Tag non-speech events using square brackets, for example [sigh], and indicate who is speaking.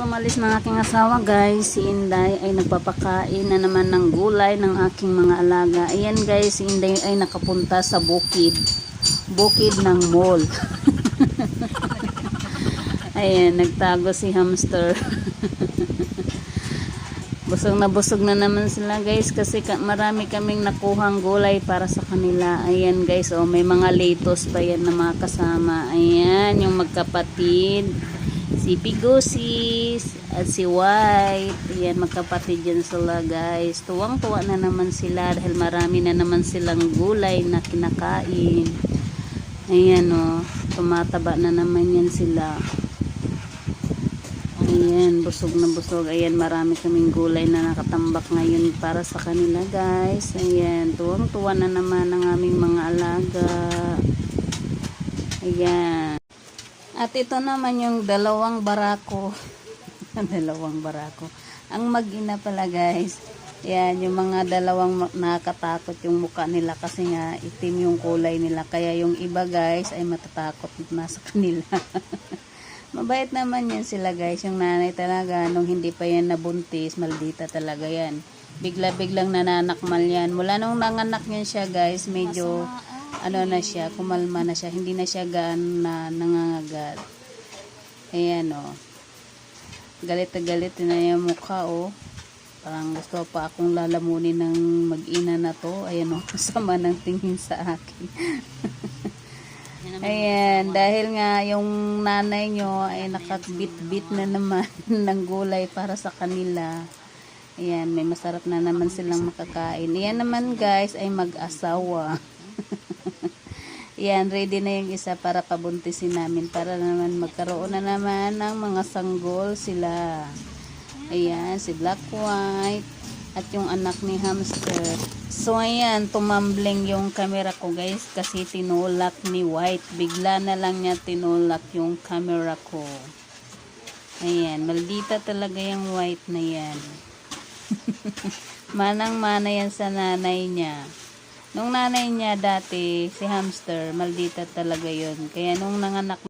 Speaker 1: Umalis ng aking asawa guys, si Inday ay nagpapakain na naman ng gulay ng aking mga alaga. Ayan guys, si Inday ay nakapunta sa bukid. Bukid ng mall. [laughs] Ayan, nagtago si hamster. [laughs] busog na busog na naman sila guys kasi ka- marami kaming nakuhang gulay para sa kanila. Ayan guys, oh, may mga lettuce pa yan na mga kasama. Ayan, yung magkapatid si Pigosis at si White. Ayan, magkapatid yan sila guys. Tuwang-tuwa na naman sila dahil marami na naman silang gulay na kinakain. Ayan o, oh, tumataba na naman yan sila. Ayan, busog na busog. Ayan, marami kaming gulay na nakatambak ngayon para sa kanila guys. Ayan, tuwang-tuwa na naman ang aming mga alaga. Ayan. At ito naman yung dalawang barako. [laughs] dalawang barako. Ang mag-ina pala guys. Yan, yung mga dalawang nakakatakot yung mukha nila kasi nga itim yung kulay nila. Kaya yung iba guys ay matatakot na sa [laughs] kanila. Mabait naman yan sila guys. Yung nanay talaga, nung hindi pa yan nabuntis, maldita talaga yan. Bigla-biglang nananakmal yan. Mula nung nanganak yan siya guys, medyo ano na siya, kumalma na siya. Hindi na siya gaan na nangangagat. Ayan o. Oh. Galit na galit na yung mukha o. Oh. Parang gusto pa akong lalamunin ng mag-ina na to. Ayan o, oh. [laughs] sama ng tingin sa akin. Ayan, dahil nga yung nanay nyo ay nakabit-bit na naman [laughs] ng gulay para sa kanila. Ayan, may masarap na naman silang makakain. Ayan naman guys ay mag-asawa. [laughs] Ayan, ready na yung isa para pabuntisin namin para naman magkaroon na naman ng mga sanggol sila. Ayan, si Black White at yung anak ni hamster. So ayan, tumambling yung camera ko guys kasi tinulak ni White. Bigla na lang niya tinulak yung camera ko. Ayan, maldita talaga yung White na yan. [laughs] Manang-mana yan sa nanay niya. Nung nanay niya dati, si hamster, maldita talaga yon Kaya nung nanganak